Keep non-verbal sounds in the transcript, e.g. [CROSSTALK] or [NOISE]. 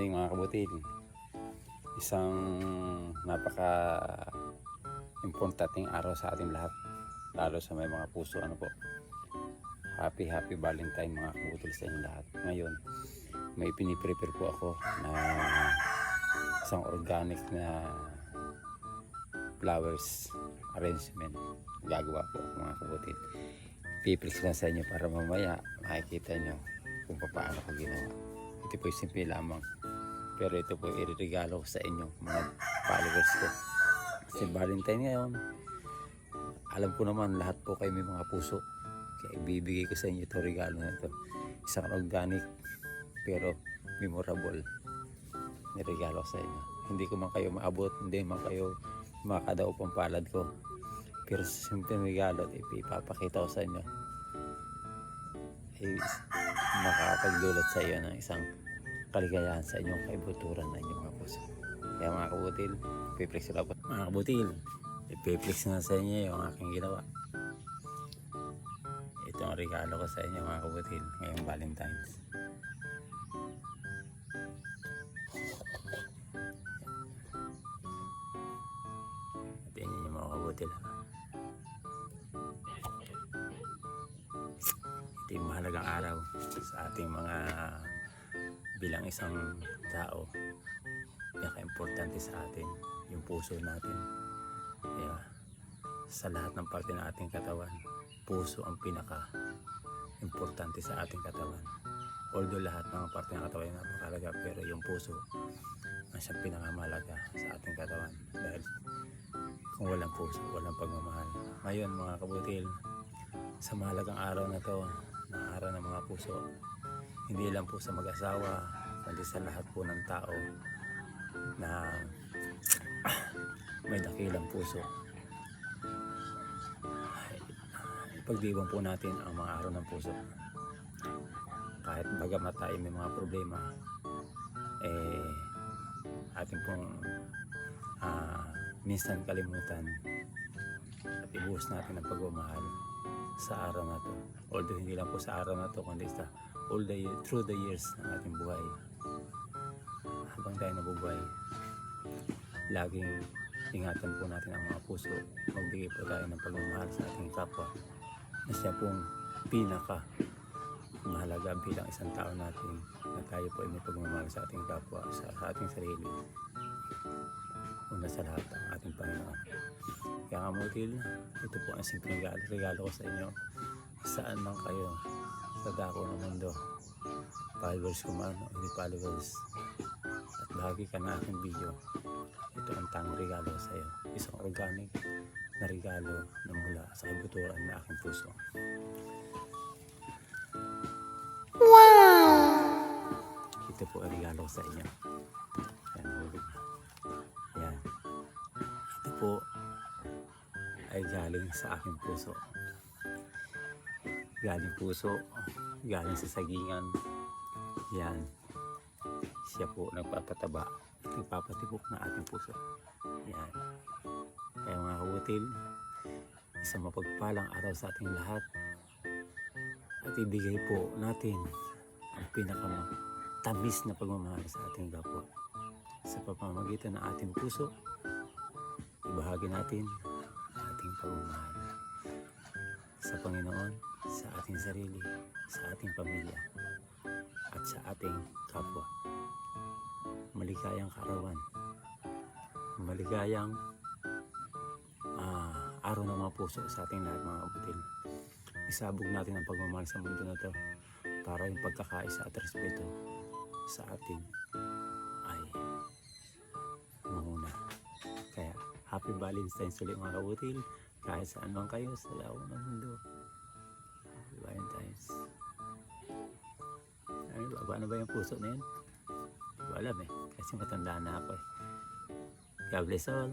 morning mga kabutil. Isang napaka importanteng araw sa ating lahat. Lalo sa may mga puso ano po. Happy happy Valentine mga kabutil sa inyo lahat. Ngayon, may piniprepare po ako na isang organic na flowers arrangement. Gagawa po mga kabutil. Piplis lang sa inyo para mamaya makikita nyo kung paano ko ginawa. Ito po simple lamang. Pero ito po iririgalo ko sa inyo mga followers ko. Kasi Valentine ngayon, alam ko naman lahat po kayo may mga puso. Kaya ibibigay ko sa inyo ito regalo na ito. Isang organic pero memorable na regalo sa inyo. Hindi ko man kayo maabot, hindi man kayo makadaw pang palad ko. Pero sa simpleng regalo, ipapakita ko sa inyo. Ay, makakapagdulot sa iyo ng isang kaligayahan sa inyong kaibuturan ng inyong mga puso. Kaya mga kabutil, ipiplex sila po. Mga kabutil, ipiplex na sa inyo yung aking ginawa. Ito ang regalo ko sa inyo mga kabutil ngayong Valentine's. At yan yung mga kabutil. Ito yung mahalagang araw sa ating mga bilang isang tao. Pinaka-importante sa atin, yung puso natin. Kaya sa lahat ng parte ng ating katawan, puso ang pinaka-importante sa ating katawan. Although lahat ng parte ng katawan ay napakalaga, pero yung puso ang siyang pinakamalaga sa ating katawan. Dahil kung walang puso, walang pagmamahal. Ngayon mga kabutil, sa mahalagang araw na to, na araw ng mga puso, hindi lang po sa mag-asawa, kundi sa lahat po ng tao na [COUGHS] may dakilang puso. Ipagdiwang po natin ang mga araw ng puso. Kahit bagamat tayo may mga problema, eh, ating pong ah, minsan kalimutan at ibuhos natin ang pagmamahal sa araw na to. Although hindi lang po sa araw na to, kundi sa all the year, through the years ng ating buhay. Habang tayo nabubuhay, laging ingatan po natin ang mga puso. Magbigay po tayo ng pagmamahal sa ating kapwa na siya pong pinaka mahalaga bilang isang tao natin na tayo po ay may pagmamahal sa ating kapwa, sa, sa ating sarili. Una sa lahat ang ating Panginoon. Kaya nga mutil, ito po ang simpleng regalo, ko sa inyo. Saan man kayo sa dako ng mundo. Followers ko man o hindi followers. At bahagi ka na aking video. Ito ang tanging regalo sa iyo. Isang organic na regalo na mula sa kabuturan na aking puso. Ito po ang regalo sa inyo. Yan, huli. Yan. Ito po ay galing sa aking puso. Galing puso, galing sa sagingan. Yan. Siya po nagpapataba, nagpapatibok na ating puso. Yan. Kaya mga kabutil, isang mapagpalang araw sa ating lahat. At ibigay po natin ang pinakamatamis na pagmamahal sa ating kapwa. Sa pamamagitan ng ating puso, ibahagi natin ating pagmamahal sa Panginoon, sa ating sarili, sa ating pamilya, at sa ating kapwa. Maligayang karawan, maligayang ah, araw ng mga puso sa ating lahat mga kabutil. Isabog natin ang pagmamahal sa mundo na to para yung pagkakaisa at respeto sa atin ay manguna. Kaya happy Valentine's ulit mga kabutil kahit saan man kayo sa lawa ng mundo. Happy Valentine's. Ay, baba na ba yung puso na yun? Wala eh. Kasi matanda na ako eh. God bless all.